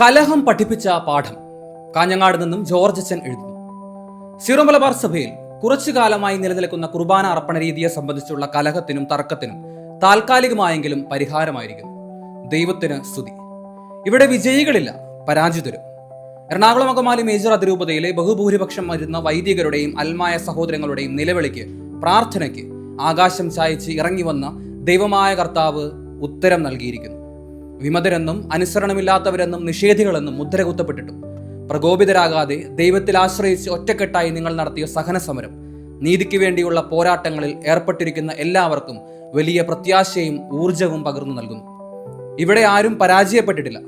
കലഹം പഠിപ്പിച്ച പാഠം കാഞ്ഞങ്ങാട് നിന്നും ജോർജ് അച്ഛൻ എഴുതുന്നു. സിറോ മലബാർ സഭയിൽ കുറച്ചു കാലമായി നിലനിൽക്കുന്ന കുർബാന അർപ്പണ രീതിയെ സംബന്ധിച്ചുള്ള കലഹത്തിനും തർക്കത്തിനും താൽക്കാലികമായെങ്കിലും പരിഹാരമായിരിക്കുന്നു. ദൈവത്തിന് സ്തുതി. ഇവിടെ വിജയികളില്ല പരാജിതരും. എറണാകുളം അകമാലി മേജർ അതിരൂപതയിലെ ബഹുഭൂരിപക്ഷം വരുന്ന വൈദികരുടെയും അൽമായ സഹോദരങ്ങളുടെയും നിലവിളിക്ക് പ്രാർത്ഥനയ്ക്ക് ആകാശം ചായച്ച് ഇറങ്ങി വന്ന ദൈവമായ കർത്താവ് ഉത്തരം നൽകിയിരിക്കുന്നു. വിമതരെന്നും അനുസരണമില്ലാത്തവരെന്നും നിഷേധികളെന്നും മുദ്ര കുത്തപ്പെട്ടിട്ടും പ്രകോപിതരാകാതെ ദൈവത്തിൽ ആശ്രയിച്ച് ഒറ്റക്കെട്ടായി നിങ്ങൾ നടത്തിയ സഹന സമരം നീതിക്ക് വേണ്ടിയുള്ള പോരാട്ടങ്ങളിൽ ഏർപ്പെട്ടിരിക്കുന്ന എല്ലാവർക്കും വലിയ പ്രത്യാശയും ഊർജവും പകർന്നു നൽകുന്നു. ഇവിടെ ആരും പരാജയപ്പെട്ടിട്ടില്ല.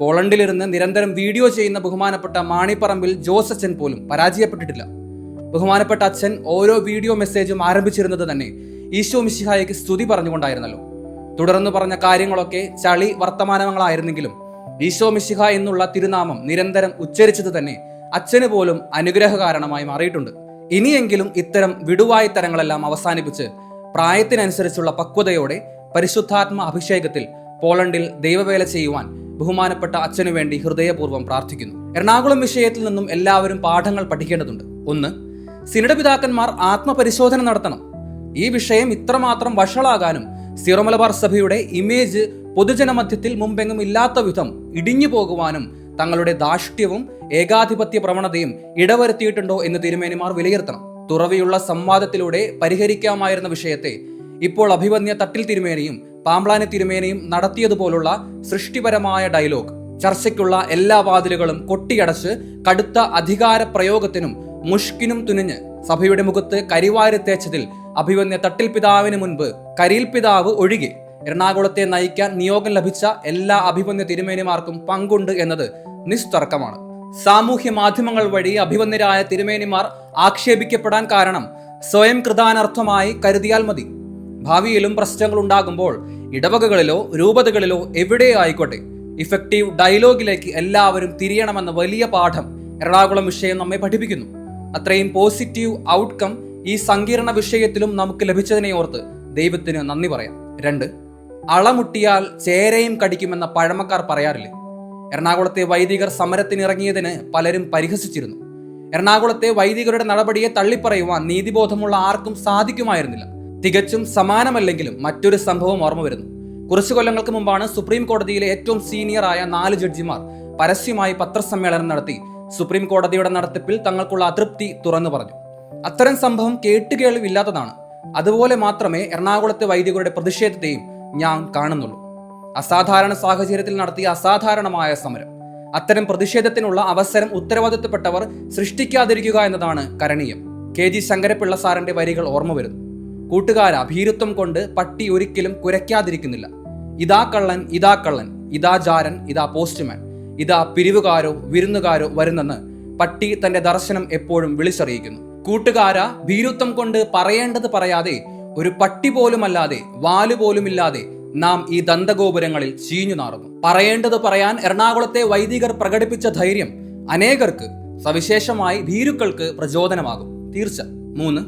പോളണ്ടിലിരുന്ന് നിരന്തരം വീഡിയോ ചെയ്യുന്ന ബഹുമാനപ്പെട്ട മാണിപ്പറമ്പിൽ ജോസ് അച്ഛൻ പോലും പരാജയപ്പെട്ടിട്ടില്ല. ബഹുമാനപ്പെട്ട അച്ഛൻ ഓരോ വീഡിയോ മെസ്സേജും ആരംഭിച്ചിരുന്നത് തന്നെ ഈശോ മിശിഹായ്ക്ക് സ്തുതി പറഞ്ഞുകൊണ്ടായിരുന്നല്ലോ. തുടർന്ന് പറഞ്ഞ കാര്യങ്ങളൊക്കെ ചളി വർത്തമാനങ്ങളായിരുന്നെങ്കിലും ഈശോ മിശിഹ എന്നുള്ള തിരുനാമം നിരന്തരം ഉച്ചരിച്ചത് തന്നെ അച്ഛന് പോലും അനുഗ്രഹ കാരണമായി മാറിയിട്ടുണ്ട്. ഇനിയെങ്കിലും ഇത്തരം വിടുവായിത്തരങ്ങളെല്ലാം അവസാനിപ്പിച്ച് പ്രായത്തിനനുസരിച്ചുള്ള പക്വതയോടെ പരിശുദ്ധാത്മ അഭിഷേകത്തിൽ പോളണ്ടിൽ ദൈവവേല ചെയ്യുവാൻ ബഹുമാനപ്പെട്ട അച്ഛനു വേണ്ടി ഹൃദയപൂർവം പ്രാർത്ഥിക്കുന്നു. എറണാകുളം വിഷയത്തിൽ നിന്നും എല്ലാവരും പാഠങ്ങൾ പഠിക്കേണ്ടതുണ്ട്. ഒന്ന് സിനിഡപിതാക്കന്മാർ ആത്മപരിശോധന നടത്തണം. ഈ വിഷയം ഇത്രമാത്രം വഷളാകാനും സീറോ മലബാർ സഭയുടെ ഇമേജ് പൊതുജനമധ്യത്തിൽ മുമ്പെങ്ങും ഇല്ലാത്ത വിധം ഇടിഞ്ഞു പോകുവാനും തങ്ങളുടെ ദാഷ്ട്യവും ഏകാധിപത്യ പ്രവണതയും ഇടവരുത്തിയിട്ടുണ്ടോ എന്ന് തിരുമേനിമാർ വിലയിരുത്തണം. തുറവിയുള്ള സംവാദത്തിലൂടെ പരിഹരിക്കാമായിരുന്ന വിഷയത്തെ ഇപ്പോൾ അഭിവന്യ തട്ടിൽ തിരുമേനിയും പാമ്പ്ലാനി തിരുമേനിയും നടത്തിയതുപോലുള്ള സൃഷ്ടിപരമായ ഡയലോഗ്. ചർച്ചയ്ക്കുള്ള എല്ലാ വാതിലുകളും കൊട്ടിയടച്ച് കടുത്ത അധികാര പ്രയോഗത്തിനും മുഷ്കിനും തുനിഞ്ഞ് സഭയുടെ മുഖത്ത് കരിവാരി തേച്ചതിൽ അഭിവന്യ തട്ടിൽ പിതാവിന് മുൻപ് കരിയിൽ പിതാവ് ഒഴികെ എറണാകുളത്തെ നയിക്കാൻ നിയോഗം ലഭിച്ച എല്ലാ അഭിവന്യ തിരുമേനിമാർക്കും പങ്കുണ്ട് എന്നത് നിസ്തർക്കമാണ്. സാമൂഹ്യ മാധ്യമങ്ങൾ വഴി അഭിവന്യരായ തിരുമേനിമാർ ആക്ഷേപിക്കപ്പെടാൻ കാരണം സ്വയം കൃതാനർത്ഥമായി കരുതിയാൽ മതി. ഭാവിയിലും പ്രശ്നങ്ങൾ ഉണ്ടാകുമ്പോൾ ഇടവകകളിലോ രൂപതകളിലോ എവിടെ ആയിക്കോട്ടെ ഇഫക്റ്റീവ് ഡയലോഗിലേക്ക് എല്ലാവരും തിരിയണമെന്ന വലിയ പാഠം എറണാകുളം വിഷയം നമ്മെ പഠിപ്പിക്കുന്നു. അത്രയും പോസിറ്റീവ് ഔട്ട്കം ഈ സങ്കീർണ വിഷയത്തിലും നമുക്ക് ലഭിച്ചതിനെ ഓർത്ത് ദൈവത്തിന് നന്ദി പറയാം. രണ്ട് അളമുട്ടിയാൽ ചേരയും കടിക്കുമെന്ന പഴമക്കാർ പറയാറില്ലേ? എറണാകുളത്തെ വൈദികർ സമരത്തിനിറങ്ങിയതിന് പലരും പരിഹസിച്ചിരുന്നു. എറണാകുളത്തെ വൈദികരുടെ നടപടിയെ തള്ളിപ്പറയുവാൻ നീതിബോധമുള്ള ആർക്കും സാധിക്കുമായിരുന്നില്ല. തികച്ചും സമാനമല്ലെങ്കിലും മറ്റൊരു സംഭവം ഓർമ്മ വരുന്നു. കുറച്ചു കൊല്ലങ്ങൾക്ക് മുമ്പാണ് സുപ്രീം കോടതിയിലെ ഏറ്റവും സീനിയറായ നാല് ജഡ്ജിമാർ പരസ്യമായി പത്രസമ്മേളനം നടത്തി സുപ്രീം കോടതിയുടെ നടത്തിപ്പിൽ തങ്ങൾക്കുള്ള അതൃപ്തി തുറന്നു പറഞ്ഞു. അത്തരം സംഭവം കേട്ടുകേൾവില്ലാത്തതാണ്. അതുപോലെ മാത്രമേ എറണാകുളത്തെ വൈദികരുടെ പ്രതിഷേധത്തെയും ഞാൻ കാണുന്നുള്ളൂ. അസാധാരണ സാഹചര്യത്തിൽ നടത്തിയ അസാധാരണമായ സമരം. അത്തരം പ്രതിഷേധത്തിനുള്ള അവസരം ഉത്തരവാദിത്തപ്പെട്ടവർ സൃഷ്ടിക്കാതിരിക്കുക എന്നതാണ് കരണീയം. കെ. ജി. ശങ്കരപിള്ള സാറിന്റെ വരികൾ ഓർമ്മ വരുന്നു. കൂട്ടുകാര ഭീരുത്വം കൊണ്ട് പട്ടി ഒരിക്കലും കുരയ്ക്കാതിരിക്കുന്നില്ല. ഇതാ കള്ളൻ ഇതാ കള്ളൻ ഇതാ ജാരൻ ഇതാ പോസ്റ്റ്മാൻ ഇതാ പിരിവുകാരോ വിരുന്നുകാരോ വരുന്നെന്ന് പട്ടി തന്റെ ദർശനം എപ്പോഴും വിളിച്ചറിയിക്കുന്നു. കൂട്ടുകാര ഭീരുത്വം കൊണ്ട് പറയേണ്ടത് പറയാതെ ഒരു പട്ടി പോലുമല്ലാതെ വാൽ പോലുമില്ലാതെ നാം ഈ ദന്തഗോപുരങ്ങളിൽ ചീഞ്ഞു നാറുന്നു. പറയേണ്ടത് പറയാൻ എറണാകുളത്തെ വൈദികർ പ്രകടിപ്പിച്ച ധൈര്യം അനേകർക്ക് സവിശേഷമായി ഭീരുക്കൾക്ക് പ്രചോദനമാകും. തീർച്ച. മൂന്ന്.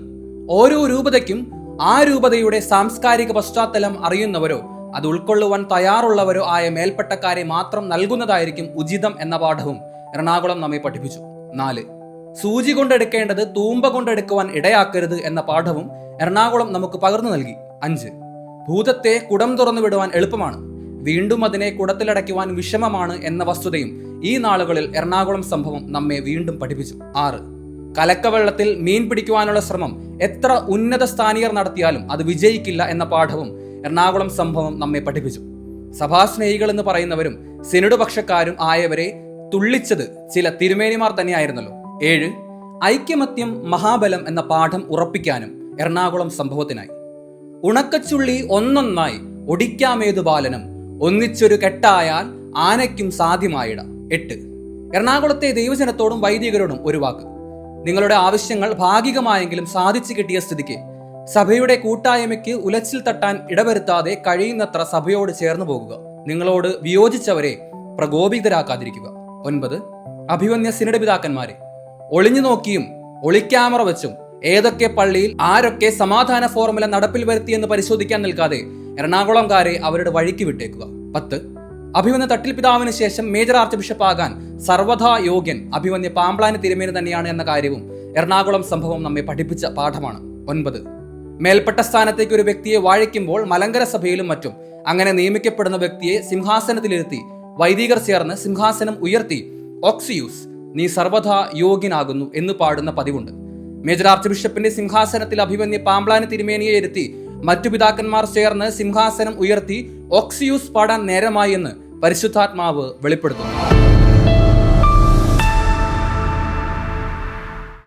ഓരോ രൂപതയ്ക്കും ആ രൂപതയുടെ സാംസ്കാരിക പശ്ചാത്തലം അറിയുന്നവരോ അത് ഉൾക്കൊള്ളുവാൻ തയ്യാറുള്ളവരോ ആയ മേൽപ്പട്ടക്കാരെ മാത്രം നൽകുന്നതായിരിക്കും ഉചിതം എന്ന പാഠവും എറണാകുളം നമ്മെ പഠിപ്പിച്ചു. നാല്. സൂചി കൊണ്ടെടുക്കേണ്ടത് തൂമ്പ കൊണ്ടെടുക്കുവാൻ ഇടയാക്കരുത് എന്ന പാഠവും എറണാകുളം നമുക്ക് പകർന്നു നൽകി. അഞ്ച്. ഭൂതത്തെ കുടം തുറന്നു വിടുവാൻ എളുപ്പമാണ്. വീണ്ടും അതിനെ കുടത്തിലടയ്ക്കുവാൻ വിഷമമാണ് എന്ന വസ്തുതയും ഈ നാളുകളിൽ എറണാകുളം സംഭവം നമ്മെ വീണ്ടും പഠിപ്പിച്ചു. ആറ്. കലക്കവെള്ളത്തിൽ മീൻ പിടിക്കുവാനുള്ള ശ്രമം എത്ര ഉന്നത സ്ഥാനീയർ നടത്തിയാലും അത് വിജയിക്കില്ല എന്ന പാഠവും എറണാകുളം സംഭവം നമ്മെ പഠിപ്പിച്ചു. സഭാസ്നേഹികൾ എന്ന് പറയുന്നവരും സിനിഡുപക്ഷക്കാരും ആയവരെ തുള്ളിച്ചത് ചില തിരുമേനിമാർ തന്നെയായിരുന്നല്ലോ. ഏഴ് ഐക്യമത്യം മഹാബലം എന്ന പാഠം ഉറപ്പിക്കാനും എറണാകുളം സംഭവത്തിനായി. ഉണക്കച്ചുള്ളി ഒന്നൊന്നായി ഒടിക്കാമേതു ബാലനും ഒന്നിച്ചൊരു കെട്ടായാൽ ആനയ്ക്കും സാധ്യമായിട. എട്ട് എറണാകുളത്തെ ദൈവജനത്തോടും വൈദികരോടും ഒരു വാക്ക്. നിങ്ങളുടെ ആവശ്യങ്ങൾ ഭാഗികമായെങ്കിലും സാധിച്ചു കിട്ടിയ സ്ഥിതിക്ക് സഭയുടെ കൂട്ടായ്മയ്ക്ക് ഉലച്ചിൽ തട്ടാൻ ഇടവരുത്താതെ കഴിയുന്നത്ര സഭയോട് ചേർന്നു പോകുക. നിങ്ങളോട് വിയോജിച്ചവരെ പ്രകോപിതരാക്കാതിരിക്കുക. ഒൻപത് അഭിവന്യ സിനഡ് പിതാക്കന്മാരെ ഒളിഞ്ഞു നോക്കിയും ഒളിക്യാമറ വെച്ചും ഏതൊക്കെ പള്ളിയിൽ ആരൊക്കെ സമാധാന ഫോർമുല നടപ്പിൽ വരുത്തിയെന്ന് പരിശോധിക്കാൻ നിൽക്കാതെ എറണാകുളംകാരെ അവരുടെ വഴിക്ക് വിട്ടേക്കുക. പത്ത്. അഭിമന്യ തട്ടിൽ പിതാവിന് ശേഷം മേജർ ആർച്ച് ബിഷപ്പ് ആകാൻ സർവതാ യോഗ്യൻ അഭിമന്യ പാമ്പ്ലാനി തിരുമേനി തന്നെയാണ് എന്ന കാര്യവും എറണാകുളം സംഭവം നമ്മെ പഠിപ്പിച്ച പാഠമാണ്. ഒൻപത്. മേൽപ്പെട്ട സ്ഥാനത്തേക്ക് ഒരു വ്യക്തിയെ വാഴിക്കുമ്പോൾ മലങ്കര സഭയിലും മറ്റും അങ്ങനെ നിയമിക്കപ്പെടുന്ന വ്യക്തിയെ സിംഹാസനത്തിലിരുത്തി വൈദികർ ചേർന്ന് സിംഹാസനം ഉയർത്തി ഓക്സിയൂസ് നീ സർവഥാ യോഗ്യനാകുന്നു എന്ന് പാടുന്ന പതിവുണ്ട്. മേജർ ആർച്ച് ബിഷപ്പിന്റെ സിംഹാസനത്തിൽ അഭിമന്യ പാമ്പ്ലാന് തിരുമേനിയെ ഇരുത്തി മറ്റു പിതാക്കന്മാർ ചേർന്ന് സിംഹാസനം ഉയർത്തി ഓക്സിയൂസ് പാടാൻ നേരമായി എന്ന് പരിശുദ്ധാത്മാവ് വെളിപ്പെടുത്തുന്നു.